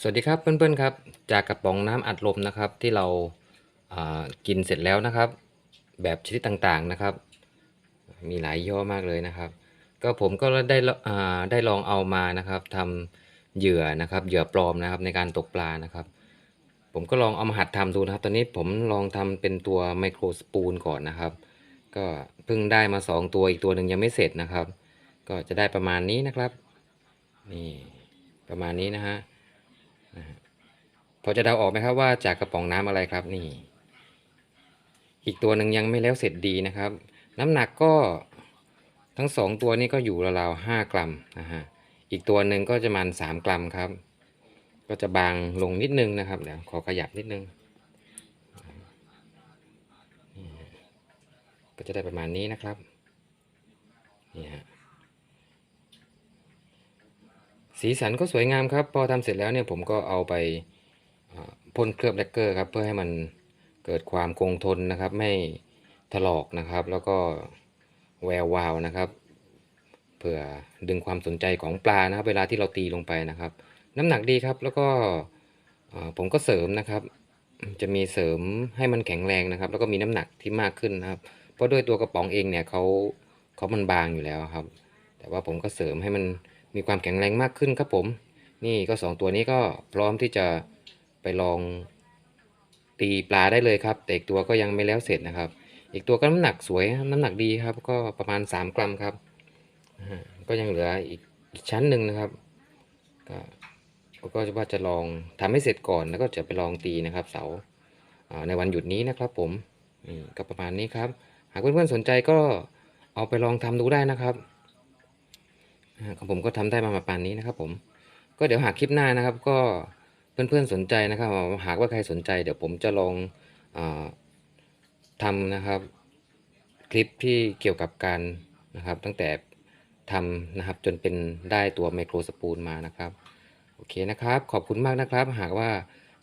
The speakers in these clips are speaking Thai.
สวัสดีครับเพื่อนๆครับ จากกระป๋องน้ำอัดลมนะครับที่เราากินเสร็จแล้วนะครับ แบบชนิดต่างๆนะครับ มีหลายยี่ห้อมากเลยนะครับ ก็ผมก็ได้ลอ่าได้ลองเอามานะครับทำเหยื่อนะครับ เหยื่อปลอมนะครับในการตกปลานะครับ ผมก็ลองเอามาหัดทำดูนะครับ ตอนนี้ผมลองทำเป็นตัวไมโครสปูนก่อนนะครับ ก็เพิ่งได้มาสองตัวอีกตัวหนึ่งยังไม่เสร็จนะครับ ก็จะได้ประมาณนี้นะครับนี่ประมาณนี้นะฮะ พอจะเดาออกไหมครับว่าจากกระป๋องน้ำอะไรครับนี่ อีกตัวหนึ่งยังไม่แล้วเสร็จดีนะครับ น้ำหนักก็ทั้งสองตัวนี้ก็อยู่ราวๆห้ากรัมนะฮะอีกตัวหนึ่งก็จะมันสามกรัมครับ ก็จะบางลงนิดนึงนะครับเดี๋ยวขอขยับนิดนึงก็จะได้ประมาณนี้นะครับนี่ฮะสีสันก็สวยงามครับ พอทำเสร็จแล้วเนี่ยผมก็เอาไป พ่นเคลือบแลกเกอร์ครับเพื่อให้มันเกิดความคงทนนะครับ ไม่ถลอกนะครับ แล้วก็แวววาวนะครับเพื่อดึงความสนใจของปลานะครับ เวลาที่เราตีลงไปนะครับ น้ำหนักดีครับแล้วก็ผมก็เสริมนะครับ จะมีเสริมให้มันแข็งแรงนะครับ แล้วก็มีน้ำหนักที่มากขึ้นนะครับ เพราะด้วยตัวกระป๋องเองเนี่ยเขาเขามันบางอยู่แล้วครับ แต่ว่าผมก็เสริมให้มันมีความแข็งแรงมากขึ้นครับผม นี่ก็สองตัวนี้ก็พร้อมที่จะ ไปลองตีปลาได้เลยครับ แต่อีกตัวก็ยังไม่แล้วเสร็จนะครับ อีกตัวก็น้ำหนักสวยน้ำหนักดีครับ ก็ประมาณ 3 กรัมครับก็ยังเหลืออีกอีกชั้นหนึ่งนะครับก็ก็จะว่าจะลองทำให้เสร็จก่อนแล้วก็จะไปลองตีนะครับ เสาในวันหยุดนี้นะครับ ผมนี่ก็ประมาณนี้ครับ หากเพื่อนๆสนใจก็เอาไปลองทำดูได้นะครับของผมก็ทำได้มาประมาณนี้นะครับ ผม ก็เดี๋ยวหากคลิปหน้านะครับ ก็ เพื่อนๆสนใจนะครับหากว่าใครสนใจเดี๋ยวผมจะลองอทำนะครับ คลิปที่เกี่ยวกับการนะครับ ตั้งแต่ทำนะครับจนเป็นได้ตัวไมโครสปูลมานะครับโอเคนะครับ ขอบคุณมากนะครับ หากว่า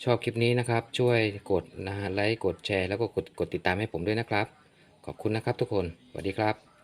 ชอบคลิปนี้นะครับ ช่วยกดนะฮะไลค์กดแชร์แล้วก็กดกดติดตามให้ผมด้วยนะครับ ขอบคุณนะครับทุกคนสวัสดีครับ